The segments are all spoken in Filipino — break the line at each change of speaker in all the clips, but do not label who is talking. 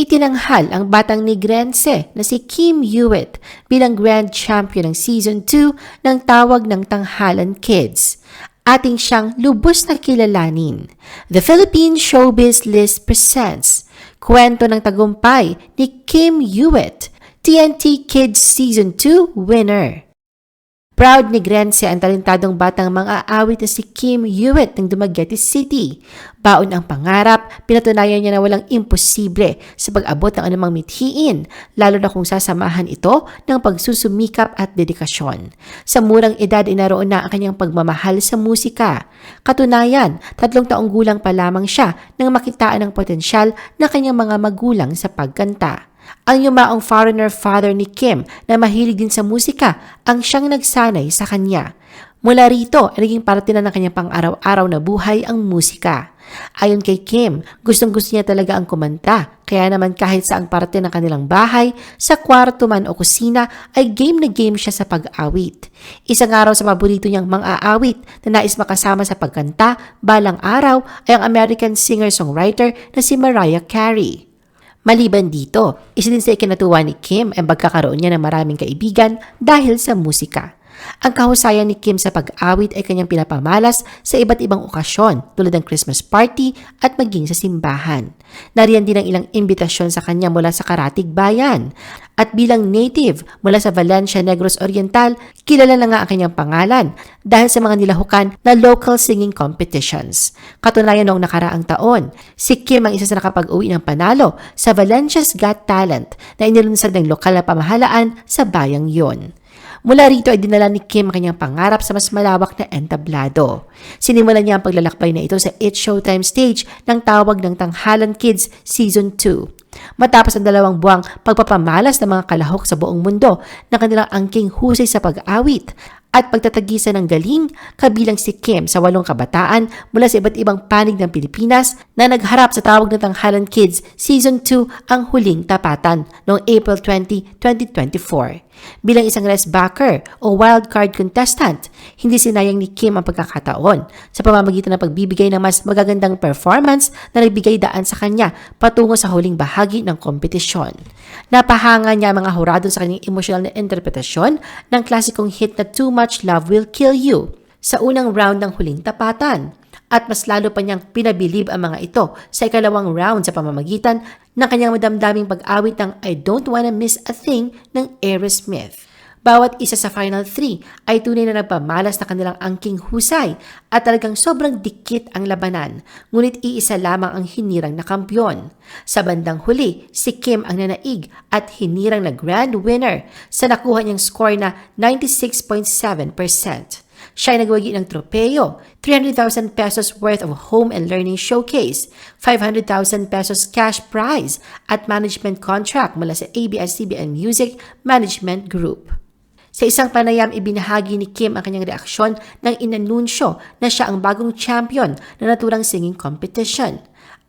Itinanghal ang batang Negrense na si Kim Hewitt bilang Grand Champion ng Season 2 ng Tawag ng Tanghalan Kids. Ating siyang lubos na kilalanin. The Philippine Showbiz List presents Kwento ng Tagumpay ni Kim Hewitt, TNT Kids Season 2 winner. Proud ni Grense ang talentadong batang mang-aawit na si Kim Hewitt ng Dumaguete City. Baon ang pangarap, pinatunayan niya na walang imposible sa pag-abot ng anumang mithiin, lalo na kung sasamahan ito ng pagsusumikap at dedikasyon. Sa murang edad ay naroon na ang kanyang pagmamahal sa musika. Katunayan, tatlong taong gulang pa lamang siya nang makitaan ng potensyal ng kanyang mga magulang sa pagkanta. Ang yumaong foreigner father ni Kim na mahilig din sa musika ang siyang nagsanay sa kanya. Mula rito, naging parte na ng kanyang pang-araw-araw na buhay ang musika. Ayon kay Kim, gustong gusto niya talaga ang kumanta, kaya naman kahit sa ang parte ng kanilang bahay, sa kwarto man o kusina, ay game na game siya sa pag-awit. Isang araw sa paborito niyang mang-aawit na nais makasama sa pagkanta, balang araw ay ang American singer-songwriter na si Mariah Carey. Maliban dito, isa din sa ikinatuwa ni Kim ang pagkakaroon niya ng maraming kaibigan dahil sa musika. Ang kahusayan ni Kim sa pag-awit ay kanyang pinapamalas sa iba't ibang okasyon tulad ng Christmas party at maging sa simbahan. Nariyan din ang ilang imbitasyon sa kanya mula sa Karatig Bayan. At bilang native mula sa Valencia Negros Oriental, kilala na nga ang kanyang pangalan dahil sa mga nilahukan na local singing competitions. Katunayan noong nakaraang taon, si Kim ang isa sa nakapag-uwi ng panalo sa Valencia's Got Talent na inilunsad ng lokal na pamahalaan sa bayang yon. Mula rito ay dinala ni Kim ang kanyang pangarap sa mas malawak na entablado. Sinimulan niya ang paglalakbay na ito sa It's Showtime stage ng tawag ng Tanghalan Kids Season 2. Matapos ang dalawang buwang pagpapamalas ng mga kalahok sa buong mundo na kanilang angking husay sa pag-awit at pagtatagisan ng galing kabilang si Kim sa walong kabataan mula sa iba't ibang panig ng Pilipinas na nagharap sa tawag ng Tanghalan Kids Season 2 ang huling tapatan noong April 20, 2024. Bilang isang backer o wildcard contestant, hindi sinayang ni Kim ang pagkakataon sa pamamagitan ng pagbibigay ng mas magagandang performance na nagbigay daan sa kanya patungo sa huling bahagi ng kompetisyon. Napahanga niya ang mga hurado sa kanyang emosyonal na interpretasyon ng klasikong hit na Too Much Love Will Kill You sa unang round ng huling tapatan at mas lalo pa niyang pinabilib ang mga ito sa ikalawang round sa pamamagitan ng kanyang madamdaming pag-awit ng I Don't Wanna Miss a Thing ng Aerosmith. Bawat isa sa Final 3 ay tunay na nagpamalas na kanilang angking husay at talagang sobrang dikit ang labanan, ngunit iisa lamang ang hinirang na kampyon. Sa bandang huli, si Kim ang nanaig at hinirang na grand winner sa nakuha niyang score na 96.7%. Siya ay nagwagi ng tropeyo, 300,000 pesos worth of home and learning showcase, 500,000 pesos cash prize at management contract mula sa ABS-CBN Music Management Group. Sa isang panayam, ibinahagi ni Kim ang kanyang reaksyon nang inanunsyo na siya ang bagong champion na naturang singing competition.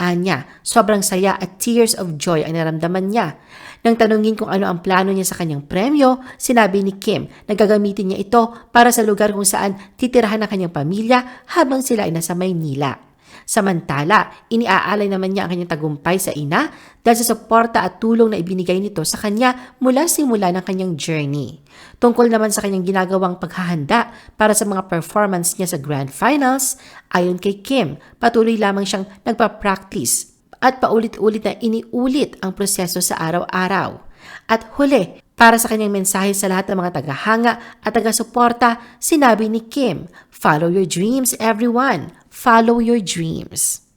Anya, sobrang saya at tears of joy ang naramdaman niya. Nang tanungin kung ano ang plano niya sa kanyang premyo, sinabi ni Kim na gagamitin niya ito para sa lugar kung saan titirahan ang kanyang pamilya habang sila ay nasa Maynila. Samantala, iniaalay naman niya ang kanyang tagumpay sa ina dahil sa suporta at tulong na ibinigay nito sa kanya mula simula ng kanyang journey. Tungkol naman sa kanyang ginagawang paghahanda para sa mga performance niya sa Grand Finals, ayon kay Kim, patuloy lamang siyang nagpa-practice at paulit-ulit na iniulit ang proseso sa araw-araw. At huli, para sa kanyang mensahe sa lahat ng mga tagahanga at taga-suporta, sinabi ni Kim, Follow your dreams, everyone. Follow your dreams.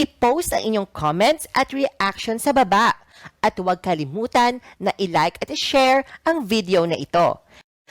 I-post ang inyong comments at reaction sa baba. At huwag kalimutan na i-like at i-share ang video na ito.